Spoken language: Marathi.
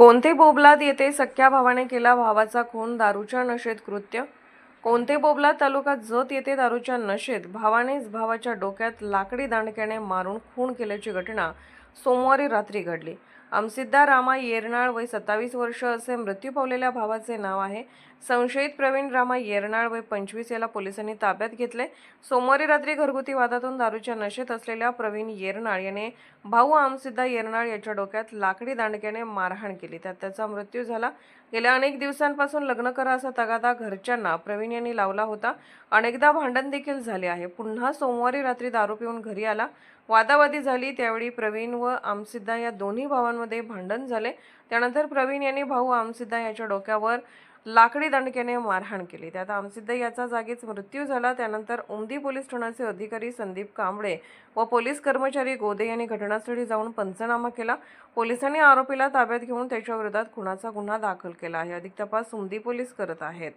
कोणते बोबलाद येथे सख्या भावाने केला भावाचा खून दारूच्या नशेत कृत्य? कोणते बोबलाद तालुका जत येथे दारूच्या नशेत? भावानेच भावाच्या डोक्यात लाकडी दांडक्याने मारून खून केल्याची घटना सोमवारी रात्री घडली. आमसिद्धा रामा येरनाळ वय सत्तावीस वर्ष असे मृत्यू पावलेल्या भावाचे नाव आहे. संशयित प्रवीण रामा येरनाळ वय पंचवीस याला पोलिसांनी ताब्यात घेतले. सोमवारी रात्री घरगुती वादातून दारूच्या नशेत असलेल्या प्रवीण येरनाळ याने भाऊ आमसिद्धा येरनाळ याच्या डोक्यात लाकडी दांडक्याने मारहाण केली. त्यात त्याचा मृत्यू झाला. गेल्या अनेक दिवसांपासून लग्न करा असा तगादा घरच्यांना प्रवीण यांनी लावला होता. अनेकदा भांडण देखील झाले आहे. पुन्हा सोमवारी रात्री दारू पिऊन घरी आला. वादावादी झाली त्यावेळी प्रवीण व आमसिद्धा या दोन्ही भावांमध्ये भांडण झाले. त्यानंतर प्रवीण यांनी भाऊ आमसिद्धा याच्या डोक्यावर लाकडी दंडक्याने मारहाण केली. त्यात आमसिद्ध याचा जागीच मृत्यू झाला. त्यानंतर उमदी पोलीस ठाण्याचे अधिकारी संदीप कांबळे व पोलीस कर्मचारी गोदे यांनी घटनास्थळी जाऊन पंचनामा केला. पोलिसांनी आरोपीला ताब्यात घेऊन त्याच्याविरोधात खुनाचा गुन्हा दाखल केला आहे. अधिक तपास उमदी पोलीस करत आहेत.